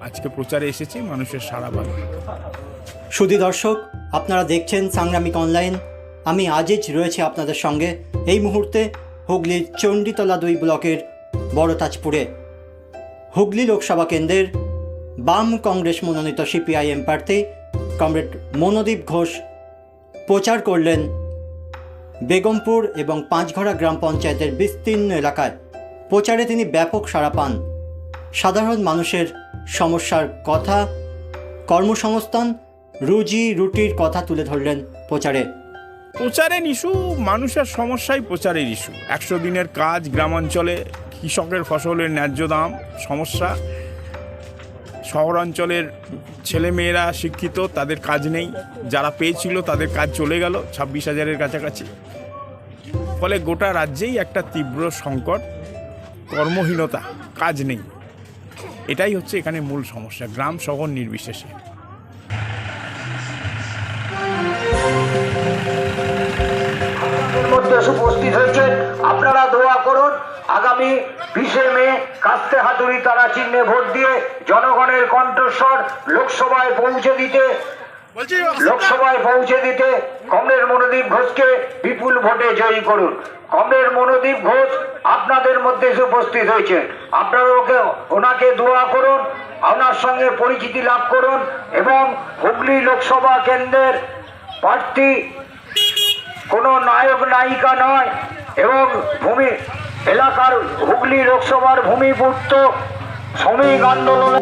আজকে প্রচারে এসেছি মানুষের সারা ভালো সুধী দর্শক আপনারা দেখছেন সাংগ্রামিক অনলাইন। আমি আজিজ রয়েছে আপনাদের সঙ্গে। এই মুহূর্তে হুগলির চণ্ডীতলা দুই ব্লকের বড়তাজপুরে। হুগলি লোকসভা কেন্দ্রের বাম কংগ্রেস মনোনীত সিপিআইএম প্রার্থী কমরেড মনোদীপ ঘোষ প্রচার করলেন বেগমপুর এবং পাঁচঘড়া গ্রাম পঞ্চায়েতের বিস্তীর্ণ এলাকায় প্রচারে তিনি ব্যাপক সাড়া পান। সাধারণ মানুষের সমস্যার কথা, কর্মসংস্থান, রুজি, রুটির কথা তুলে ধরলেন প্রচারে। প্রচারের ইস্যু, মানুষের সমস্যাই প্রচারের ইস্যু। একশো দিনের কাজ গ্রামাঞ্চলে কৃষকের ফসলের ন্যায্য দাম, সমস্যা। শহরাঞ্চলের ছেলেমেয়েরা শিক্ষিত, তাদের কাজ নেই। যারা পেয়েছিল তাদের কাজ চলে গেল, ছাব্বিশ হাজারের কাছাকাছি। ফলে গোটা রাজ্যেই একটা তীব্র সংকট, কর্মহীনতা, কাজ নেই। এটাই হচ্ছে এখানে মূল সমস্যা, গ্রাম শহর নির্বিশেষে। এসে উপস্থিত হয়েছেন আপনারা দোয়া করুন আগামী বিশে মে কাস্তে হাতুড়ি তারা চিহ্নে ভোট দিয়ে জনগণের কণ্ঠস্বর লোকসভায় পৌঁছে দিতে লোকসভায় পৌঁছে দিতে কমরেড মনোদীপ ঘোষকে বিপুল ভোটে জয়ী করুন। কমরেড মনোদীপ ঘোষ আপনাদের মধ্যে উপস্থিত হয়েছেন আপনারা ওকে ওনাকে দোয়া করুন ওনার সঙ্গে পরিচিতি লাভ করুন এবং হুগলি লোকসভা কেন্দ্রের প্রার্থী নায়ক নায়িকা নয় এবং ভূমি এলাকার হুগলি লোকসভার ভূমিপুত্র শ্রমিক আন্দোলন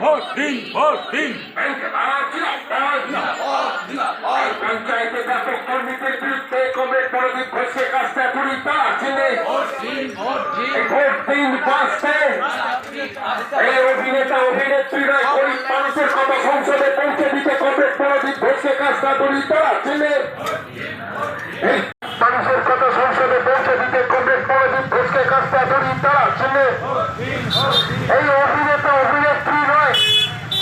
ভোট দিন ভোট দিন পঞ্চায়েতে ব্যাপক কর্মীদের বিরুদ্ধে কমরেড মনোদীপ ঘোষকে কাজটা করি তারা ছিনলে ভোট দিন বাঁচতে এই অভিনেতা অভিনেত্রীরা গরিব মানুষের কথা সংসদে পৌঁছে দিতে কমরেড মনোদীপ ঘোষকে কাজটা করি তারা ছিনলে মানুষের কথা সংসদে পৌঁছে দিতে কংগ্রেস মনোদীপ ঘোষকে কাজটা ধরি তারা ছেলে এই অভিনেতা অভিনেত্রী নয়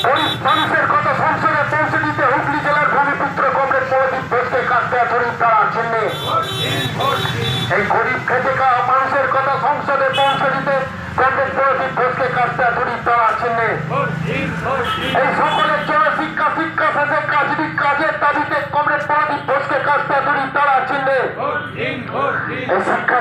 গরিব মানুষের কথা সংসদে পৌঁছে দিতে হুগলি জেলার ভূমিপুত্র কংগ্রেস মনোদীপ ঘোষকে ধরি তারা এই গরিব খেটে খাওয়া মানুষের কথা সংসদে পৌঁছে দিতে তারা ছেলে এই সকলের জন্য শিক্ষা